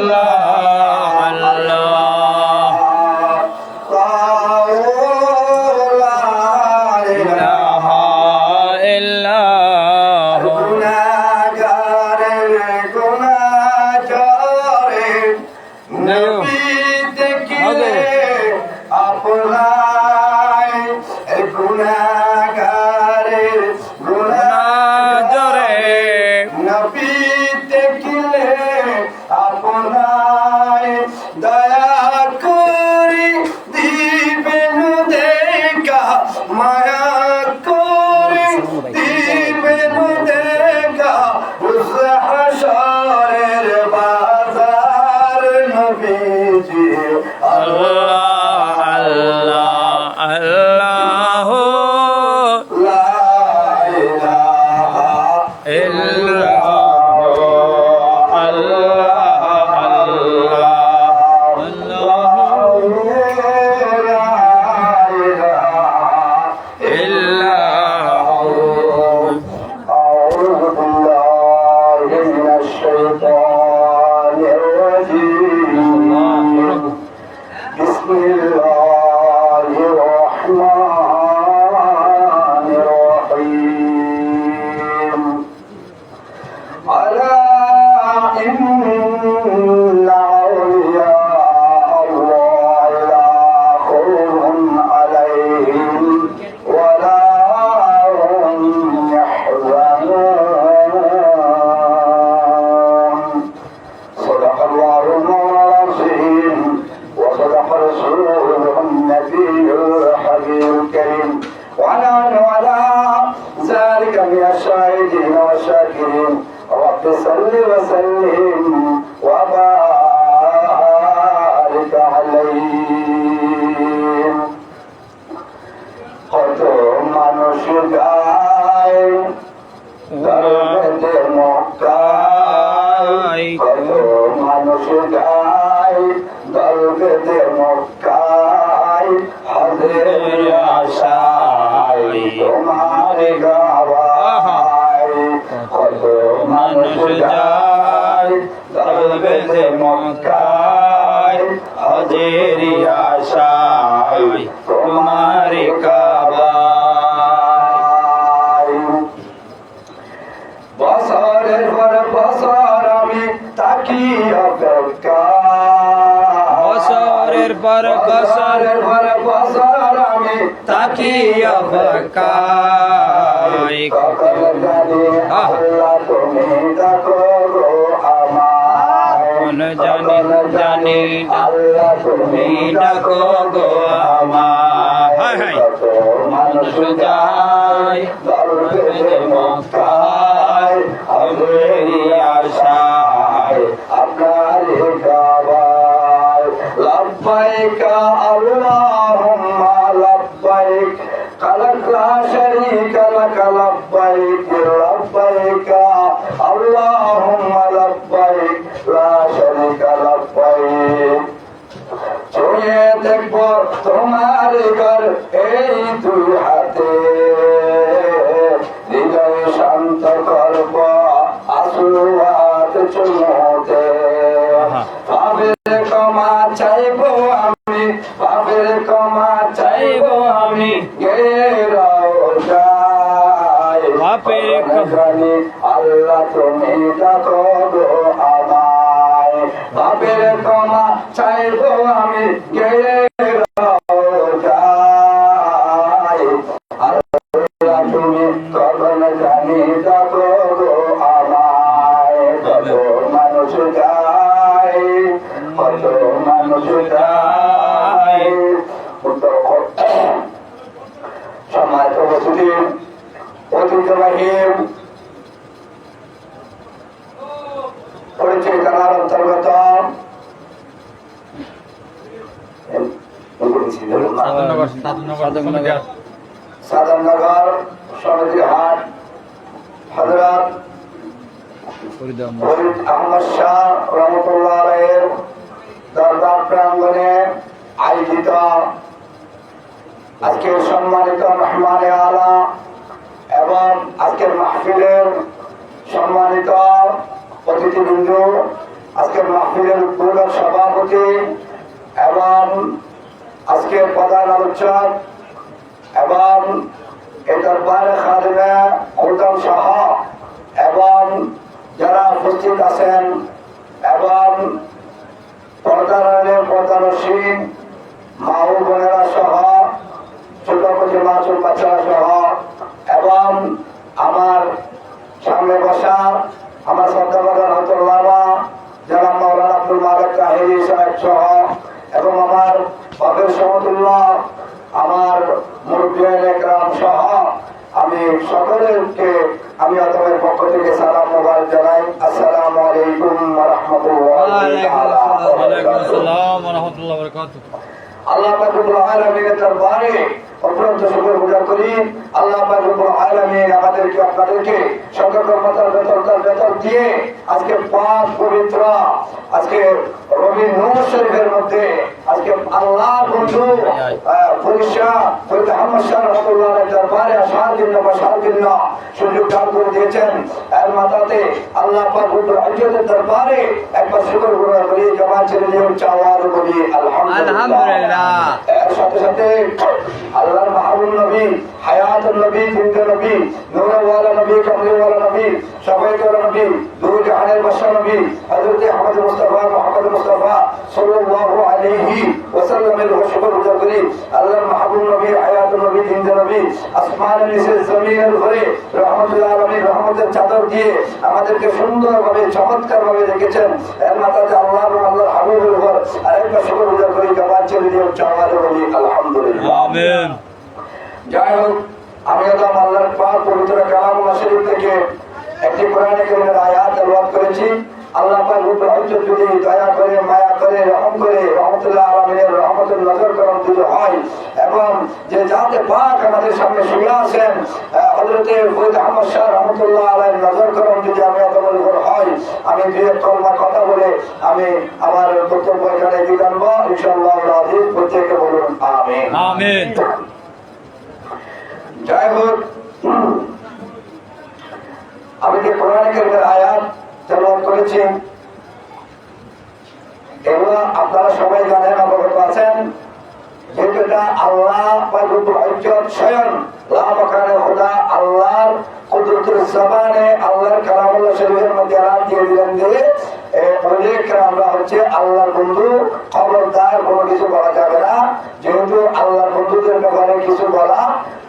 গুণাগারের ألا إن الشاهدين والشاكرين رب صل وسلم وبارك عليه কত মানুষ গায় দরবেদে মক্কায় কত মানুষ গায় দরবেদে মক্কায় হজের আশায় তোমার গাওয়ায় হজেরি আশায় তোমার কাবায় বছরের পর বছর আমি তাকি অপেক্ষা বছরের পর বছরের পর বছর আমি তাকি অবকায় তুমি ডাকো গো আমার মানুষ যায় দরবেদে মক্কায় হজেরি আশায় আপনার আল্লাহুম্মা ঘর এই দুই হাতে। হৃদয় শান্ত করব আসুয়াত চুমোতে। ক্ষমা চাইব আমি ক্ষমা চাইব আমি আল্লাহ তুমি ডাকো আমায়। পাপের ক্ষমা চাইব আমি সাদনগর সমিতি হাট হজরত ফরিদ আহমদ। শাহ রহমতুল্লাহ আলাইয়ের দরবার প্রাঙ্গনে আয়োজিত আজকের সম্মানিত মেহমানে আলা এবং আজকের মাহফিলের সম্মানিত অতিথিবৃন্দ আজকের মাহফিলের পূর্ণ সভাপতি এবং আজকের প্রধান আলোচক এবং এ দরবারে খাদিমে খুলতাম সহ এবং যারা উপস্থিত আছেন এবং পর্দারের পর্দারসীন মা ও বোনেরা সহ, ছোট মাছুর বাচ্চারা সহ এবং আমার সামনে বসা আমার শ্রদ্ধাবাদা রহমতুল্লাহ যারা মৌলানা আব্দুল মালিক তাহিরি সাহেব সহ এবং আমার বাপের সমতুল্লাহ আমার মুরব্বিয়ান একরাম সহ আমি সকলকে আমি অতমের পক্ষ থেকে সালাম মোবাইল জানাই। আসসালাম আলাইকুম আল্লাহ রাহমাতুল্লাহি আল্লাহ রব্বুল দরবারে অত্যন্ত শুকর গুজার করি। আল্লাহ পাক রব্বুল আমাদেরকে আপনাদেরকে সংখ্যা কর্মতার বেতন তার বেতন দিয়ে আজকে পাঁচ পবিত্র আজকে রবি নূর শরীফের মধ্যে আজকে আল্লাহ বন্ধু পরিষা ফরিদ আহমদ শাহ রহমতুল্লাহ দরবারে আসার জন্য বসার জন্য সুযোগ দান করে দিয়েছেন। এর মাথাতে আল্লাহ পাক রব্বুল আলামিনের দরবারে একবার শুকর গুজার করি জমা ছেড়ে দিয়ে চাওয়ার বলি আলহামদুলিল্লাহ। আলহামদুলিল্লাহ। এর সাথে সাথে আল্লাহর মাহবুব নবী হায়াতুল নবী জিন্দা নবী নূরওয়ালা নবী, কমলিওয়ালা নবী সবাইকার নবী দূর জাহানের বাদশা নবী, হযরত আহমদ মুস্তাফা, মুহাম্মদ মুস্তাফা সাল্লাল্লাহু আলাইহি ওয়াসাল্লামের শুকর গুজার করি। আল্লাহর মাহবুব নবী, হায়াতুল নবী জিন্দা নবী, আসমান নিচে জমিনের ঘরে রহমতুল্লাহ আলামিন রহমতের চাদর দিয়ে আমাদেরকে সুন্দরভাবে চমৎকার ভাবে রেখেছেন এর মাথাতে আল্লাহ আল্লাহর হাবিবের উপর আরেকবার শুকর বলি আলহামদুলিল্লাহ। যাই হোক আমি হলাম আল্লাহর পাক পবিত্র কালামুল্লাহ শরীফ থেকে একটি কোরআনে কারীমের আয়াত তেলাওয়াত করেছি। আল্লাহ পাক রব্বুল ইজ্জত যদি দয়া করে মায়া করে রহম করে রহমতুল্লাহ আলামিনের রহমতের নজর করম যদি হয় এবং যে জাতে পাক আমাদের সামনে শুয়ে আহমদ শাহ রহমতুল্লাহ আলাইহির নজর করম যদি আমি হয় আমি দুই এক কথা আমি আমার বক্তব্য এখানে দিয়ে আনব ইনশাআল্লাহ আজিজ প্রত্যেকে বলুন আমিন। যাই হোক আমি যে কোরআন কারিমের আয়াত তেলাওয়াত করেছি এগুলো আপনারা সবাই জানেন অবগত আছেন। এটা আল্লাহ স্বয়ং আল্লাহর কুদরতের জবানে আল্লাহর কালামুল্লাহ শরীফের মধ্যে আরাম দিয়ে দিলেন যে এ, অনেক আমরা হচ্ছে আল্লাহর বন্ধু খবরদার কোনো কিছু বলা যাবে না। যেহেতু আল্লাহর বন্ধুদের ব্যাপারে কিছু বলা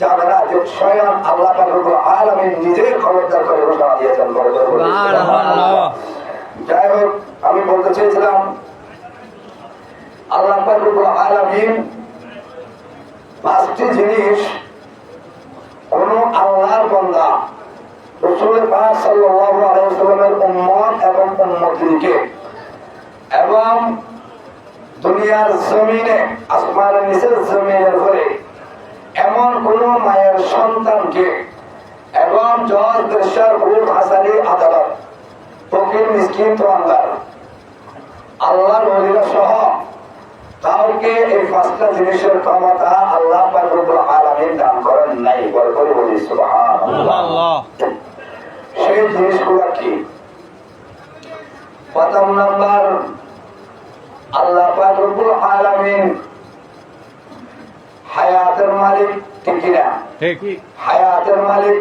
যাবে না যে স্বয়ং আল্লাহ রব্বুল আলামিন নিজে খবরদার করে ঘোষণা দিয়েছেন। যাই হোক আমি বলতে চেয়েছিলাম আল্লাহ আলামিন পাঁচটি জিনিস কোন আল্লাহর বান্দা রসুল পাক সাল্লাল্লাহু আলাইহি ওয়াসাল্লামের উম্মত এবং উম্মতিকে এবং দুনিয়ার জমিনে আসমানের নিচের জমিনের ঘরে এমন কোন মায়ের সন্তানকে এবং জজ দেশের হাসানি আদালত ফকির মিসকিন আল্লাহর সহ কাউকে এই পাঁচটা জিনিসের ক্ষমতা আল্লাহ আলামিন দান করেন নাই বল করে বলি সেই জিনিসগুলো কি? প্রথম নাম্বার আল্লাহ রব্বুল আলামিন হায়াতের মালিক ঠিক কিনা? ঠিক। হায়াতের মালিক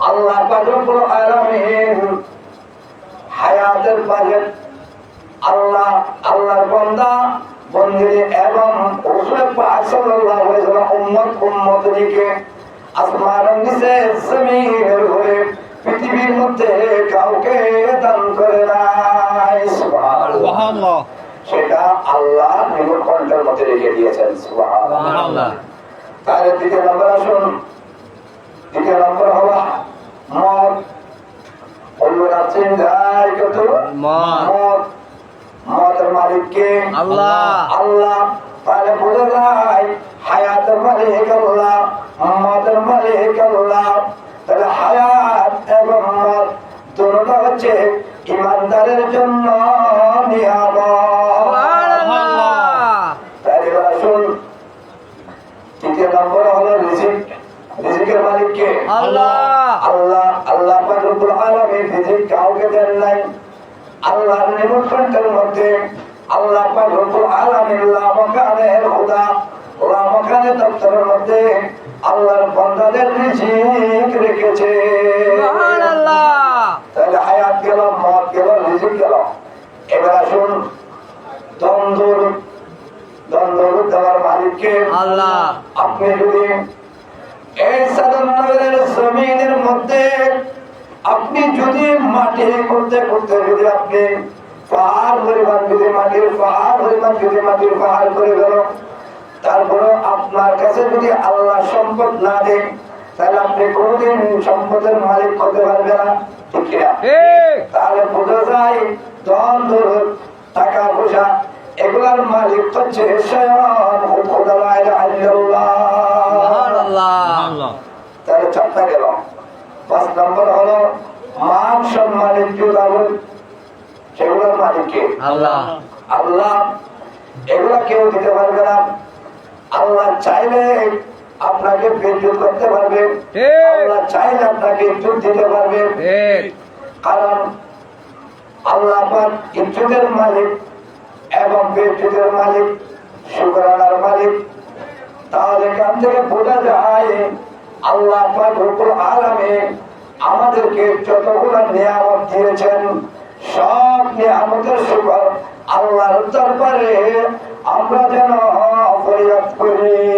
আল্লাহ রব্বুল আলামিন হায়াতের মালিক আল্লাহ আল্লাহর বান্দা বন্দি এবং রাসূল পাক সাল্লাল্লাহু আলাইহি ওয়াসাল্লাম উম্মত উম্মতকে আসমানের নিচে জমিনের ঘরে পৃথিবীর মধ্যে কাউকে কণ্ঠের মধ্যে রেখে দিয়েছেন তাহলে দ্বিতীয় নম্বর আসুন। দ্বিতীয় নম্বর হলো মদ। অন্যরা চিন্তায় কত মদ। মদ। মালিককে আল্লাহ। আল্লাহ। তাহলে বোঝা যায় হায়াতের মালিক আল্লাহ মদের মালিক আল্লাহ। তাহলে হায়াত এবং দুটোটা হচ্ছে ইমানদারের জন্য নিমন্ত্রণের মধ্যে আল্লাহ রব্বুল আলামিন লামাকানে দপ্তরের মধ্যে আল্লাহর বান্দাদের রিজিক রেখেছে। সুবহানাল্লাহ। তাহলে হায়াত গেল মত গেল রিজিক গেল এবার আসুন দ্বন্দ্ব দ্বন্দ্ব দেওয়ার মালিককে আল্লাহ। আপনি যদি এই সাধারণ জমিনের মধ্যে আপনি যদি মাটি করতে করতে যদি আপনি পাহাড় পরিমাণ যদি মাটির পাহাড় পরিমাণ যদি মাটির পাহাড় করে গেল। তারপরে আপনার কাছে যদি আল্লাহ সম্পদ না দেন তাহলে আপনি কোনোদিন সম্পদের মালিক হতে পারবে না। ঠিক? তাহলে বোঝা যায় ধন দৌলত টাকা পয়সা এগুলার মালিক হচ্ছে ইল্লাল্লাহ। সুবহানাল্লাহ। তাহলে চারটা গেল। পাঁচ নম্বর হলো মান সম্মানের জুদাবুল সেগুলোর মালিককে আল্লাহ। আল্লাহ এগুলা কেউ দিতে পারবে না। আল্লাহ চাইলে আপনাকে করতে পারবে। আল্লাহ চাইলে আপনাকে ইজ্জত দিতে পারবে। কারণ আল্লাহ ইজ্জতের মালিক এবং বেজ্জতের মালিক শুকরানার মালিক। তাহলে এখান থেকে বোঝা যায় আল্লাহ আলামে আমাদেরকে যতগুলো নিয়ামত দিয়েছেন সব নিয়ামতের সুগর আল্লাহর দরবারে আমরা যেন ফরিয়াদ করি।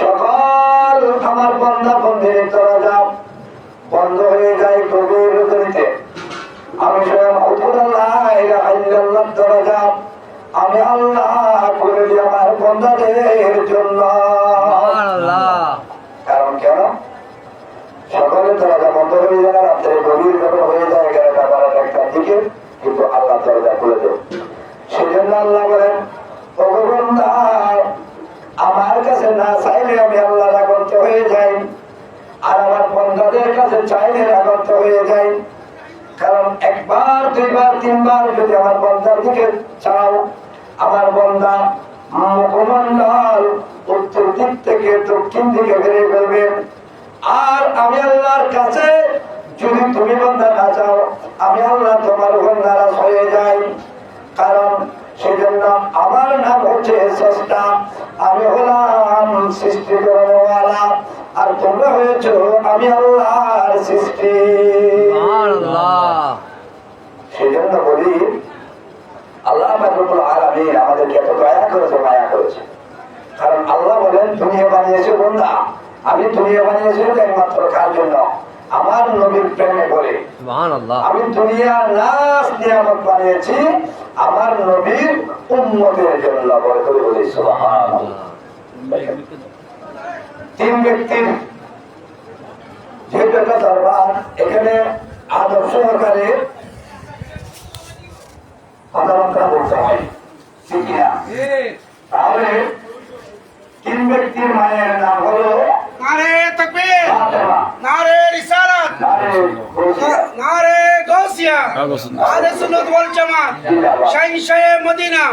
সকাল আমার বন্ধা বন্দির দরজা বন্ধ হয়ে যায় রজনীতে আমি স্বয়ং আল্লাহ দরজা। আমি আল্লাহ করে দিই আমার বন্ধাদের জন্য। কারণ কেন? সকালের দরজা বন্ধ হয়ে যায় না, রাত্রে গভীর যখন হয়ে যায় এগারোটা বারোটা একটার দিকে কিন্তু আল্লাহ দরজা খুলে দেয়। সেজন্য আল্লাহ বলেন ভগবান আমার কাছে না চাইলে আমি আল্লাহ রাগন্ত হয়ে যাই আর আমার বন্ধাদের কাছে চাইলে রাগন্ত হয়ে যাই কারণ একবার দুইবার তিনবার যদি আমার বন্ধার দিকে চাও, আমার বন্ধা মুখমন্ডল উত্তর দিক থেকে দক্ষিণ দিকে বেরিয়ে ফেলবেন আর আমি আল্লাহর কাছে, যদি তুমি বন্ধা না চাও, আমি আল্লাহ তোমার উপর নারাজ হয়ে যাই। কারণ সেজন্য আমার নাম হচ্ছে স্রষ্টা আমি হলাম সৃষ্টি করানোওয়ালা আর তোমরা হয়েছ আমি আল্লাহর সৃষ্টি। সুবহানাল্লাহ সেজন্য বলি আল্লাহ আমাদেরকে এত দয়া করেছে মায়া করেছে কারণ আল্লাহ বলেন দুনিয়া বানিয়েছে বন্ধা। আমি দুনিয়া বানিয়েছি একমাত্র কার জন্য? আমার নবীর প্রেমে বলে আমি দুনিয়া নাচ নিয়ামত বানিয়েছি আমার নবীর উন্মতের জন্য বলে করে বলি তিন ব্যক্তির যেহেতু একটা দরবার এখানে আদর্শ সহকারে কথাবার্তা বলতে হয়। ঠিক না? তাহলে তিন ব্যক্তির মায়ের নাম হলো নারে তকবীর। নারে রিসালাত নারে রোজিয়া, নারে গৌসিয়া আহলে সুন্নাত ওয়াল জামাত শাইন শাহে মদিনা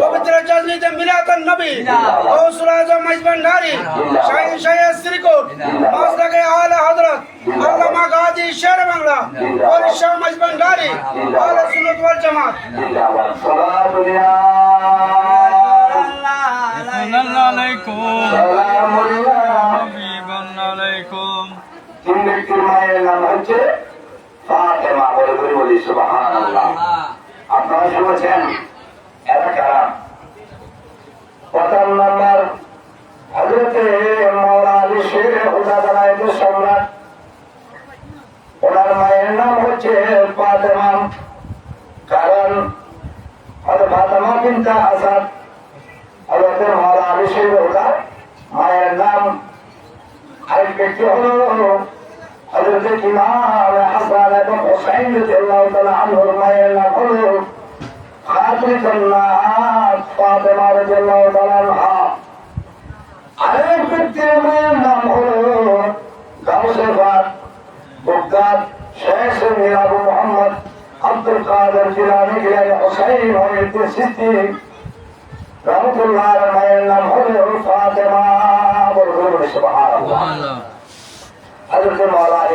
পবিত্র জজনীতে মিলাতুন নবী গৌসুল আজম মাইজবান্ডারি শাইন শাহে শ্রীকোট মাসলাকে আলা হযরত আল্লামা গাজী শের বাংলা ওড়িশা মাইজবান্ডারি আহলে সুন্নাত ওয়াল জামাত জিন্দাবাদ। সালামুল্লাহ, তিন ব্যক্তির মায়ের নাম হচ্ছে ফাতেমা বলে করে বলি সুবহানাল্লাহ আপনারা শুনেছেন এরা কারা প্রথম নম্বর হজরতে মৌলা আলী শের হুদা দালায়ের সম্রাট ওনার মায়ের নাম হচ্ছে ফাতেমা কারণ হয়তো ফাতেমা বিনতে আসাদ হজরতে মৌলা আলী শের হুদা মায়ের নাম আরেক ব্যক্তি হলো হযরত ইমাম হাসান এবং হুসাইন রাদিয়াল্লাহু তাআলা আনহুর মায়ের নাম হলো খাতুনাত ফাতেমা রাদিয়াল্লাহু তাআলা আনহা আরেক ব্যক্তির মায়ের নাম হলো গাউসে পাক বগদাদ শেখ মির আবু মোহাম্মদ আব্দুল কাদের জিলানি গিলানি হুসাইন মহিউদ্দিন সিদ্দিক রহমতুল্লাহ মায়ের নাম হলো ফাতেমা বলুন সুবহানাল্লাহ হযরত মাওলানা